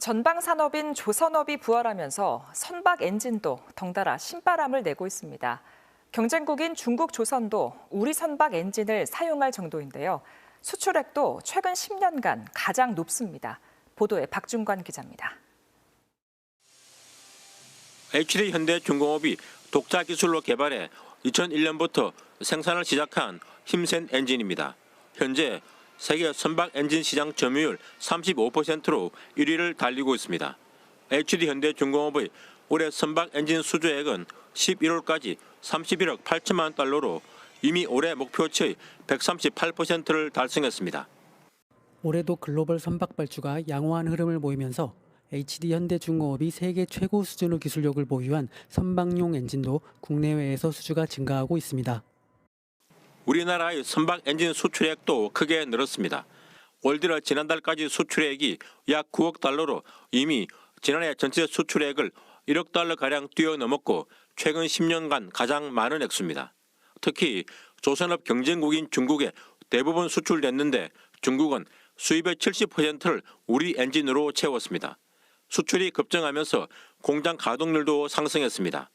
전방 산업인 조선업이 부활하면서 선박 엔진도 덩달아 신바람을 내고 있습니다. 경쟁국인 중국 조선도 우리 선박 엔진을 사용할 정도인데요. 수출액도 최근 10년간 가장 높습니다. 보도에 박중관 기자입니다. HD 현대 중공업이 독자 기술로 개발해 2001년부터 생산을 시작한 힘센 엔진입니다. 현재 세계 선박 엔진 시장 점유율 35%로 1위를 달리고 있습니다. HD 현대중공업의 올해 선박 엔진 수주액은 11월까지 31억 8천만 달러로 이미 올해 목표치의 138%를 달성했습니다. 올해도 글로벌 선박 발주가 양호한 흐름을 보이면서 HD 현대중공업이 세계 최고 수준의 기술력을 보유한 선박용 엔진도 국내외에서 수주가 증가하고 있습니다. 우리나라의 선박 엔진 수출액도 크게 늘었습니다. 올 들어 지난달까지 수출액이 약 9억 달러로 이미 지난해 전체 수출액을 1억 달러 가량 뛰어넘었고 최근 10년간 가장 많은 액수입니다. 특히 조선업 경쟁국인 중국에 대부분 수출됐는데 중국은 수입의 70%를 우리 엔진으로 채웠습니다. 수출이 급증하면서 공장 가동률도 상승했습니다.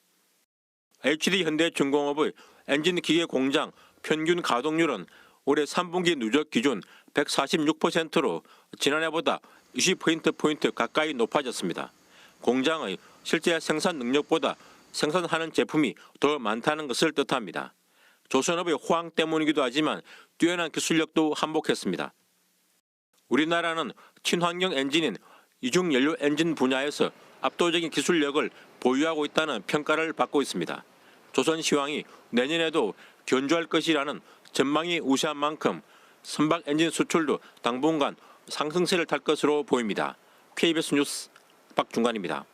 HD 현대중공업의 엔진 기계 공장 평균 가동률은 올해 3분기 누적 기준 146%로 지난해보다 20포인트 포인트 가까이 높아졌습니다. 공장의 실제 생산 능력보다 생산하는 제품이 더 많다는 것을 뜻합니다. 조선업의 호황 때문이기도 하지만 뛰어난 기술력도 한몫했습니다. 우리나라는 친환경 엔진인 이중 연료 엔진 분야에서 압도적인 기술력을 보유하고 있다는 평가를 받고 있습니다. 조선시황이 내년에도 견조할 것이라는 전망이 우세한 만큼 선박 엔진 수출도 당분간 상승세를 탈 것으로 보입니다. KBS 뉴스 박중관입니다.